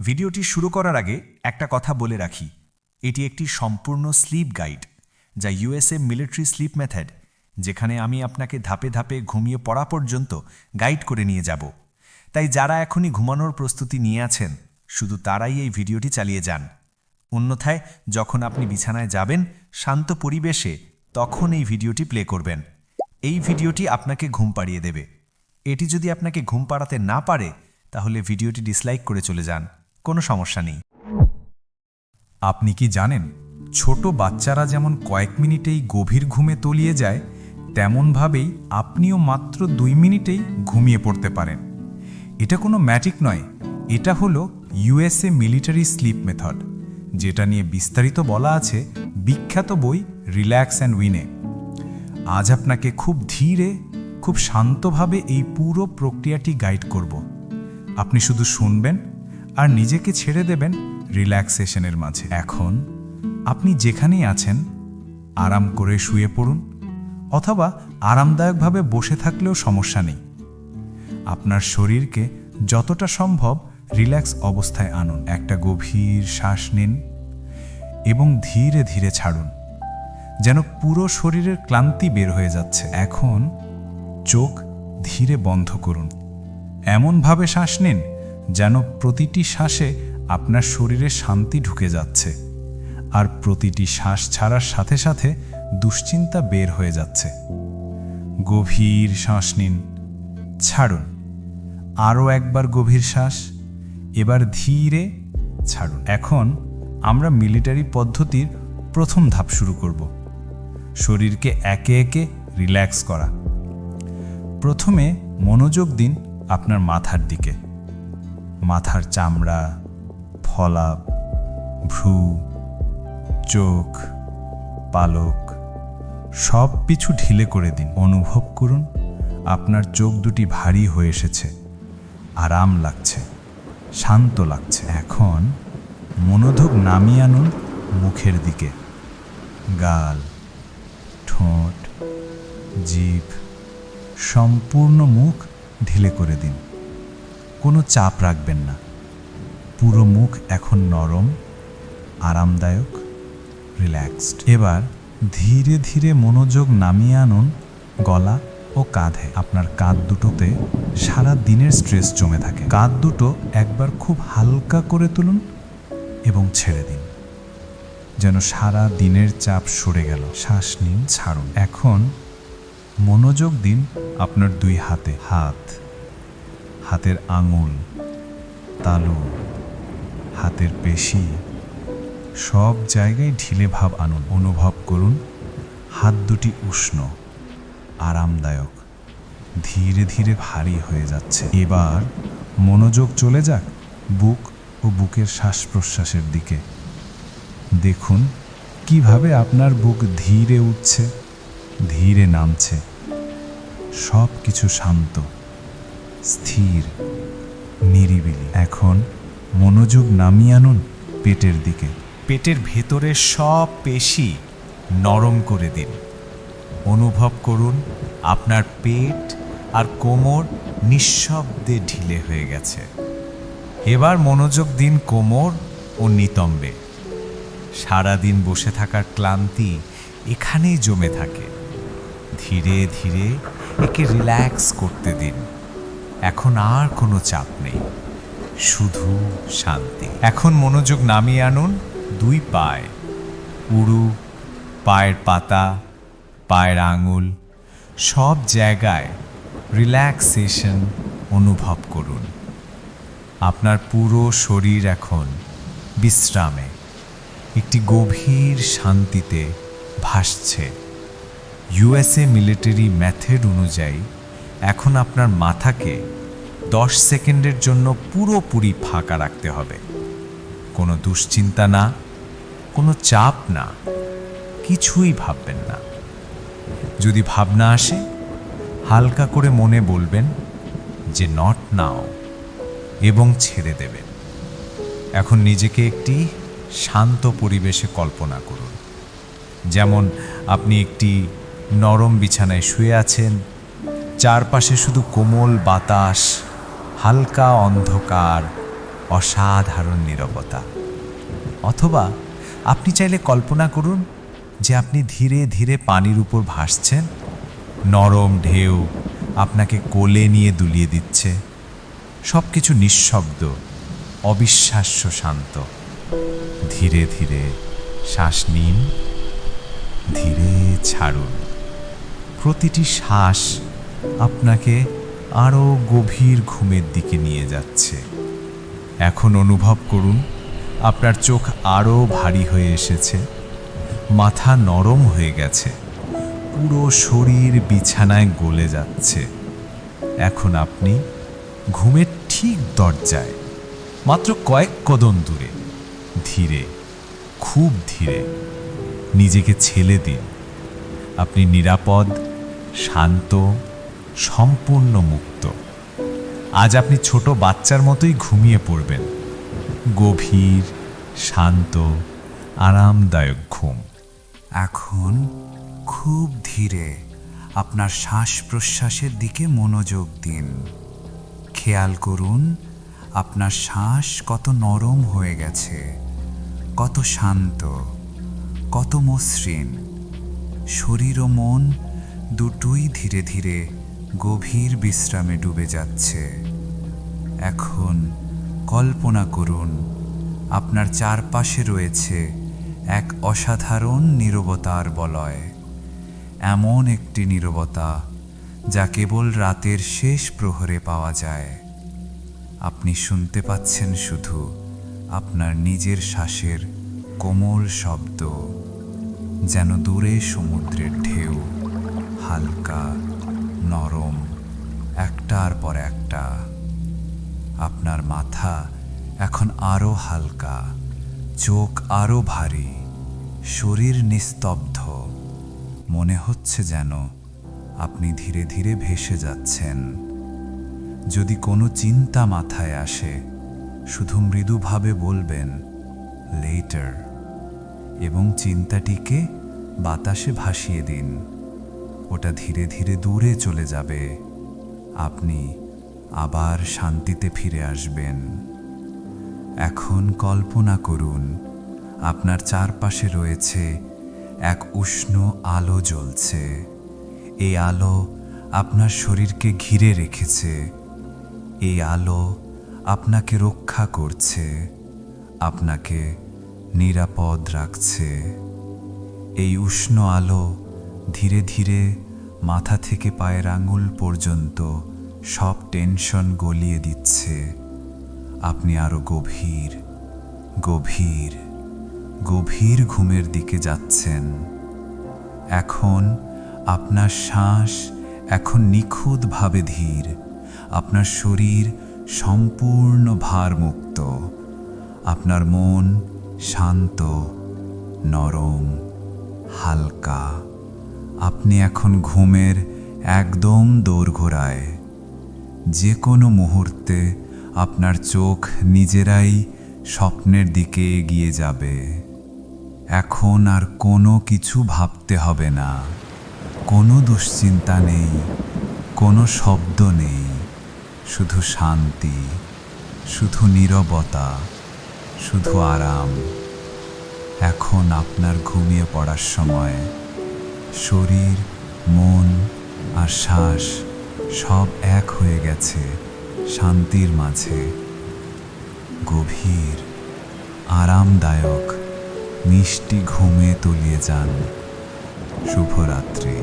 ভিডিওটি শুরু করার আগে একটা কথা বলে রাখি। এটি একটি সম্পূর্ণ স্লিপ গাইড, যা ইউএসএ মিলিটারি স্লিপ মেথড, যেখানে আমি আপনাকে ধাপে ধাপে ঘুমিয়ে পড়া পর্যন্ত গাইড করে নিয়ে যাব। তাই যারা এখনই ঘুমানোর প্রস্তুতি নিয়ে আছেন, শুধু তারাই এই ভিডিওটি চালিয়ে যান। অন্যথায়, যখন আপনি বিছানায় যাবেন, শান্ত পরিবেশে, তখন এই ভিডিওটি প্লে করবেন। এই ভিডিওটি আপনাকে ঘুম পাড়িয়ে দেবে। এটি যদি আপনাকে ঘুম পাড়াতে না পারে, তাহলে ভিডিওটি ডিসলাইক করে চলে যান। কোনো সমস্যা নেই। আপনি কি জানেন, ছোট বাচ্চারা যেমন কয়েক মিনিটেই গভীর ঘুমে তলিয়ে যায়, তেমনভাবেই আপনিও মাত্র দুই মিনিটেই ঘুমিয়ে পড়তে পারেন। এটা কোনো ম্যাজিক নয়, এটা হলো ইউএসএ মিলিটারি স্লিপ মেথড, যেটা নিয়ে বিস্তারিত বলা আছে বিখ্যাত বই রিল্যাক্স অ্যান্ড উইনে। আজ আপনাকে খুব ধীরে, খুব শান্তভাবে এই পুরো প্রক্রিয়াটি গাইড করব। আপনি শুধু শুনবেন আর নিজেকে ছেড়ে দেবেন রিল্যাক্সেশনের মাঝে। এখন আপনি যেখানেই আছেন, আরাম করে শুয়ে পড়ুন, অথবা আরামদায়কভাবে বসে থাকলেও সমস্যা নেই। আপনার শরীরকে যতটা সম্ভব রিল্যাক্স অবস্থায় আনুন, একটা গভীর শ্বাস নিন এবং ধীরে ধীরে ছাড়ুন, যেন পুরো শরীরের ক্লান্তি বের হয়ে যাচ্ছে। এখন চোখ ধীরে বন্ধ করুন। এমনভাবে শ্বাস নিন যেন প্রতিটি শ্বাসে আপনার শরীরে শান্তি ঢুকে যাচ্ছে। আর প্রতিটি শ্বাস ছাড়ার সাথে সাথে দুশ্চিন্তা বের হয়ে যাচ্ছে। গভীর শ্বাস নিন। ছাড়ুন। আরও একবার গভীর শ্বাস। এবার ধীরে ছাড়ুন। এখন আমরা মিলিটারি পদ্ধতির প্রথম ধাপ শুরু করব। শরীরকে একে একে রিল্যাক্স করা। প্রথমে মনোযোগ দিন আপনার মাথার দিকে। মাথার চামড়া ফলাপ ভ্রু, চোখ, পালক, সব কিছু ঢিলে করে দিন। অনুভব করুন, আপনার চোখ দুটি ভারী হয়ে এসেছে। আরাম লাগছে, শান্ত লাগছে। এখন মনোযোগ নামিয়ে আনুন মুখের দিকে। গাল, ঠোঁট, জিভ, সম্পূর্ণ মুখ ঢিলে করে দিন। কোনো চাপ রাখবেন না। পুরো মুখ এখন নরম, আরামদায়ক রিল্যাক্সড এবার ধীরে ধীরে মনোযোগ নামিয়ে আনুন গলা ও কাঁধে। আপনার কাঁধ দুটোতে সারা দিনের স্ট্রেস জমে থাকে। কাঁধ দুটো একবার খুব হালকা করে তুলুন এবং ছেড়ে দিন। যেন সারা দিনের চাপ সরে গেল। শ্বাস নিন, ছাড়ুন। এখন মনোযোগ দিন আপনার দুই হাতে। হাত হাতের আঙুল, তালু, হাতের পেশি, সব জায়গায় ঢিলে ভাব আনুন। অনুভব করুন, হাত দুটি উষ্ণ, আরামদায়ক, ধীরে ধীরে ভারী হয়ে যাচ্ছে। এবার মনোযোগ চলে যাক বুক ও বুকের শ্বাস প্রশ্বাসের দিকে। দেখুন কীভাবে আপনার বুক ধীরে উঠছে, ধীরে নামছে। সব কিছু শান্ত। স্থির, নিরিবিলি। এখন মনোযোগ নামিয়ে আনুন পেটের দিকে। পেটের ভেতরে সব পেশি নরম করে দিন। অনুভব করুন আপনার পেট আর কোমর নিঃশব্দে ঢিলে হয়ে গেছে। এবার মনোযোগ দিন কোমর ও নিতম্বে। সারাদিন বসে থাকার ক্লান্তি এখানেই জমে থাকে। ধীরে ধীরে একে রিল্যাক্স করতে দিন। এখন আর কোনো চাপ নেই, শুধু শান্তি। এখন মনোযোগ নামিয়ে আনুন, দুই পায়ে। উড়ু পায়ের পাতা, পায়ের আঙুল, সব জায়গায় রিল্যাক্সেশন অনুভব করুন। আপনার পুরো শরীর এখন বিশ্রামে, একটি গভীর শান্তিতে ভাসছে। ইউএসএ মিলিটারি ম্যাথড অনুযায়ী এখন আপনার মাথাকে দশ সেকেন্ডের জন্য পুরোপুরি ফাঁকা রাখতে হবে। কোনো দুশ্চিন্তা না, কোনো চাপ না, কিছুই ভাববেন না। যদি ভাবনা আসে, হালকা করে মনে বলবেন যে নট নাও এবং ছেড়ে দেবেন। এখন নিজেকে একটি শান্ত পরিবেশে কল্পনা করুন। যেমন আপনি একটি নরম বিছানায় শুয়ে আছেন, চারপাশে শুধু কোমল বাতাস হালকা অন্ধকার, অসাধারণ নীরবতা। অথবা আপনি চাইলে কল্পনা করুন যে আপনি ধীরে ধীরে পানির উপর ভাসছেন, নরম ঢেউ আপনাকে কোলে নিয়ে দুলিয়ে দিচ্ছে সব কিছু নিঃশব্দ, অবিশ্বাস্য শান্ত। ধীরে ধীরে শ্বাস নিন, ধীরে ছাড়ুন। প্রতিটি শ্বাস আপনাকে আরও গভীর ঘুমের দিকে নিয়ে যাচ্ছে। এখন অনুভব করুন, আপনার চোখ আরও ভারী হয়ে এসেছে। মাথা নরম হয়ে গেছে। পুরো শরীর বিছানায় গলে যাচ্ছে। এখন আপনি ঘুমের ঠিক দরজায়, মাত্র কয়েক কদম দূরে, ধীরে, খুব ধীরে, নিজেকে ছেলে দিন। আপনি নিরাপদ, শান্ত সম্পূর্ণ মুক্ত। আজ আপনি ছোট বাচ্চার মতোই ঘুমিয়ে পড়বেন। গভীর, শান্ত, আরামদায়ক ঘুম। এখন খুব ধীরে আপনার শ্বাস প্রশ্বাসের দিকে মনোযোগ দিন। খেয়াল করুন, আপনার শ্বাস কত নরম হয়ে গেছে, কত শান্ত, কত মসৃণ। শরীর ও মন দুটোই ধীরে ধীরে গভীর বিশ্রামে ডুবে যাচ্ছে। এখন কল্পনা করুন, আপনার চারপাশে রয়েছে এক অসাধারণ নীরবতার বলয়। এমন একটি নীরবতা যা কেবল রাতের শেষ প্রহরে পাওয়া যায়। আপনি শুনতে পাচ্ছেন শুধু আপনার নিজের শ্বাসের কোমল শব্দ, যেন দূরে সমুদ্রের ঢেউ, হালকা নরম, একটার পর একটা। আপনার মাথা এখন আরও হালকা, চোখ আরও ভারী, শরীর নিস্তব্ধ। মনে হচ্ছে যেন আপনি ধীরে ধীরে ভেসে যাচ্ছেন। যদি কোনো চিন্তা মাথায় আসে, শুধু মৃদুভাবে বলবেন লেটার এবং চিন্তাটিকে বাতাসে ভাসিয়ে দিন। ওটা ধীরে ধীরে দূরে চলে যাবে। আপনি আবার শান্তিতে ফিরে আসবেন। এখন কল্পনা করুন, আপনার চারপাশে রয়েছে এক উষ্ণ আলো জ্বলছে। এই আলো আপনার শরীরকে ঘিরে রেখেছে। এই আলো আপনাকে রক্ষা করছে, আপনাকে নিরাপদ রাখছে। এই উষ্ণ আলো ধীরে ধীরে মাথা থেকে পায়ের আঙুল পর্যন্ত সব টেনশন গলিয়ে দিচ্ছে। আপনি আরও গভীর গভীর গভীর ঘুমের দিকে যাচ্ছেন। এখন আপনার শ্বাস এখন নিখুঁতভাবে ধীর। আপনার শরীর সম্পূর্ণ ভারমুক্ত। আপনার মন শান্ত, নরম, হালকা। আপনি এখন ঘুমের একদম দোরঘোড়ায়। যে কোনো মুহূর্তে আপনার চোখ নিজেরাই স্বপ্নের দিকে এগিয়ে যাবে। এখন আর কোনো কিছু ভাবতে হবে না। কোনো দুশ্চিন্তা নেই, কোনো শব্দ নেই, শুধু শান্তি, শুধু নীরবতা, শুধু আরাম। এখন আপনার ঘুমিয়ে পড়ার সময় শরীর, মন আর শ্বাস সব এক হয়ে গেছে শান্তির মাঝে। গভীর, আরামদায়ক, মিষ্টি ঘুমে তলিয়ে যান শুভরাত্রি।